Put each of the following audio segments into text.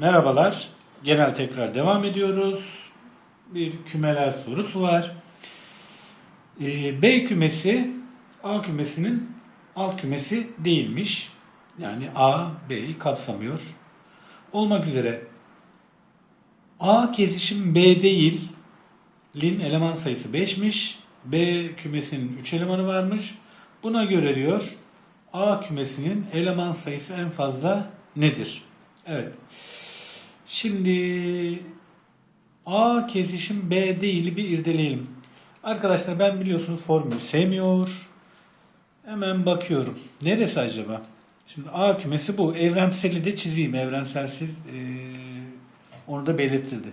Merhabalar. Genel tekrar devam ediyoruz. Bir kümeler sorusu var. Ee, B kümesi A kümesinin alt kümesi değilmiş. Yani A B'yi kapsamıyor. Olmak üzere A kesişim B değil. Lin eleman sayısı 5'miş. B kümesinin 3 elemanı varmış. Buna göre diyor A kümesinin eleman sayısı en fazla nedir? Evet. Şimdi A kesişim B değil bir irdeleyelim. Arkadaşlar ben biliyorsunuz formülü sevmiyor. Hemen bakıyorum. Neresi acaba? Şimdi A kümesi bu. Evrenseli de çizeyim. Evrenselsiz eee, onu da belirtildi.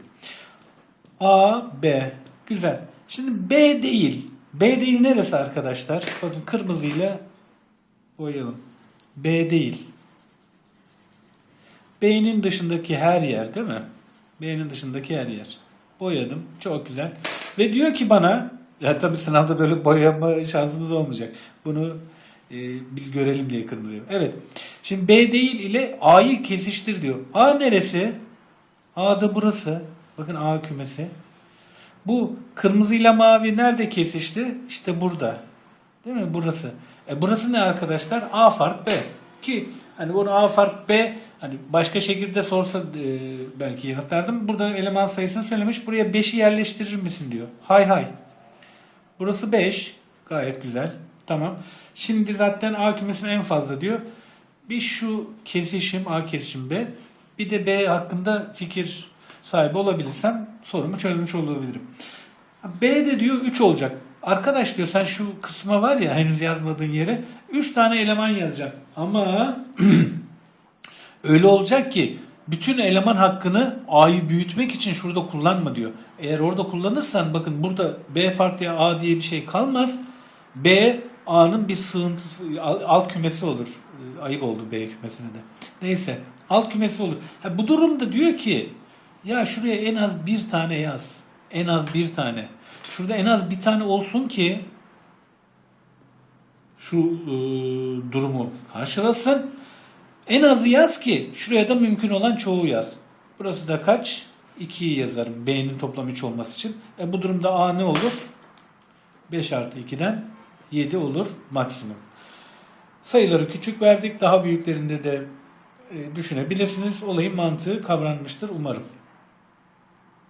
A, B. Güzel. Şimdi B değil. B değil neresi arkadaşlar? Bakın kırmızıyla boyayalım. B değil. B'nin dışındaki her yer değil mi? B'nin dışındaki her yer. Boyadım. Çok güzel. Ve diyor ki bana ya tabii sınavda böyle boyama şansımız olmayacak. Bunu e, biz görelim diye kırmızı. Evet. Şimdi B değil ile A'yı kesiştir diyor. A neresi? A da burası. Bakın A kümesi. Bu kırmızıyla mavi nerede kesişti? İşte burada. Değil mi? Burası. E burası ne arkadaşlar? A fark B. Ki hani bunu A fark B hani başka şekilde sorsa e, belki yanıtlardım. Burada eleman sayısını söylemiş. Buraya 5'i yerleştirir misin diyor. Hay hay. Burası 5. Gayet güzel. Tamam. Şimdi zaten A kümesinin en fazla diyor. Bir şu kesişim A kesişim B. Bir de B hakkında fikir sahibi olabilirsem sorumu çözmüş olabilirim. B de diyor 3 olacak. Arkadaş diyor sen şu kısma var ya henüz yazmadığın yere 3 tane eleman yazacaksın. Ama öyle olacak ki bütün eleman hakkını A'yı büyütmek için şurada kullanma diyor. Eğer orada kullanırsan bakın burada B farklı ya A diye bir şey kalmaz. B A'nın bir sığıntısı alt kümesi olur. Ee, Ayıp oldu B kümesine de. Neyse alt kümesi olur. Ha, bu durumda diyor ki ya şuraya en az bir tane yaz. En az bir tane. Şurada en az bir tane olsun ki şu e, durumu karşılasın. En azı yaz ki şuraya da mümkün olan çoğu yaz. Burası da kaç? 2'yi yazarım B'nin toplam 3 olması için. E bu durumda A ne olur? 5 artı 2'den 7 olur maksimum. Sayıları küçük verdik. Daha büyüklerinde de e, düşünebilirsiniz. Olayın mantığı kavranmıştır umarım.